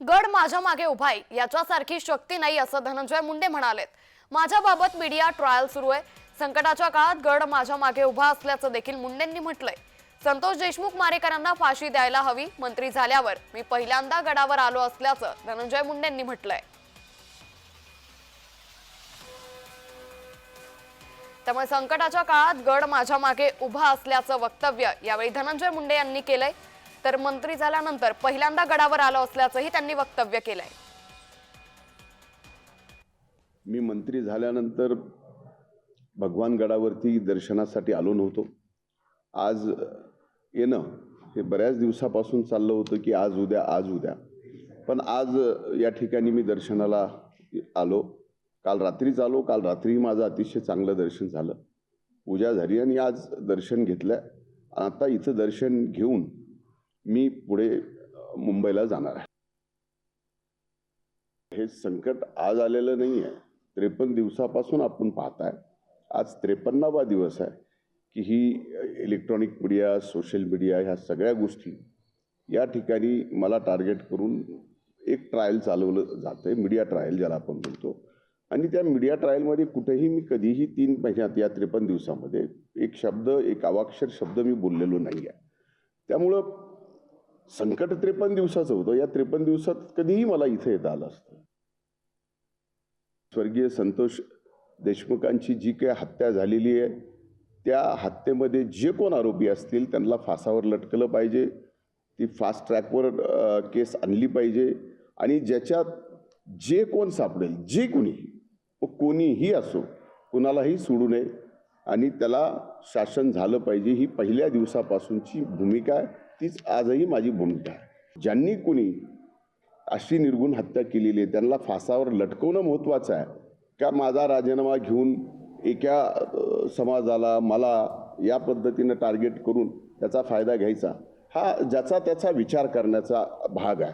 गड माझ्या मागे उभा आहे. याच्यासारखी शक्ती नाही असं धनंजय मुंडे म्हणालेत. माझ्याबाबत मीडिया ट्रायल सुरू आहे. संकटाच्या काळात गड माझ्या मागे उभा असल्याचं देखील मुंडेंनी म्हटलंय. संतोष देशमुख मारेकरांना फाशी द्यायला हवी मंत्री झाल्यावर. मी पहिल्यांदा गडावर आलो असल्याचं धनंजय मुंडेंनी म्हटलंय. त्यामुळे संकटाच्या काळात गड माझ्या मागे उभा असल्याचं वक्तव्य यावेळी धनंजय मुंडे यांनी केलंय. तर मंत्री झाल्यानंतर पहिल्यांदा गडावर आलो असल्याचंही त्यांनी वक्तव्य केलंय. मी मंत्री झाल्यानंतर भगवान गडावरती दर्शनासाठी आलो नव्हतो. आज येणं हे बऱ्याच दिवसापासून चाललं होतं की आज उद्या आज उद्या. पण आज या ठिकाणी मी दर्शनाला आलो. काल रात्रीच आलो. काल रात्रीही माझं अतिशय चांगलं दर्शन झालं. पूजा झाली आणि आज दर्शन घेतलं आता इथं दर्शन घेऊन मी पुढे मुंबईला जाणार आहे. हे संकट आज आलेलं नाही आहे. त्रेपन्न दिवसापासून आपण पाहताय. आज त्रेपन्नावा दिवस आहे की ही इलेक्ट्रॉनिक मीडिया सोशल मीडिया ह्या सगळ्या गोष्टी या ठिकाणी मला टार्गेट करून एक ट्रायल चालवलं जातं आहे मीडिया ट्रायल ज्याला आपण म्हणतो. आणि त्या मीडिया ट्रायलमध्ये कुठेही मी कधीही तीन महिन्यात या त्रेपन्न दिवसामध्ये एक शब्द एक अवाक्षर शब्द मी बोललेलो नाही आहे त्यामुळं संकट त्रेपन्न दिवसाचं होतं. या त्रेपन्न दिवसात कधीही मला इथे येता आलं असतं. स्वर्गीय संतोष देशमुखांची जी काही हत्या झालेली आहे त्या हत्येमध्ये जे कोण आरोपी असतील त्यांना फासावर लटकलं पाहिजे. ती फास्ट ट्रॅकवर केस आणली पाहिजे. आणि ज्याच्यात जे कोण सापडेल जे कोणी व कोणीही असो कुणालाही सोडू नये. आणि त्याला शासन झालं पाहिजे ही पहिल्या दिवसापासूनची भूमिका आहे. तीच आजही माझी भूमिका आहे. ज्यांनी कुणी अशी निर्गुण हत्या केलेली आहे त्यांना फासावर लटकवणं महत्त्वाचं आहे. का माझा राजीनामा घेऊन एका समाजाला मला या पद्धतीनं टार्गेट करून त्याचा फायदा घ्यायचा? हा ज्याचा त्याचा विचार करण्याचा भाग आहे.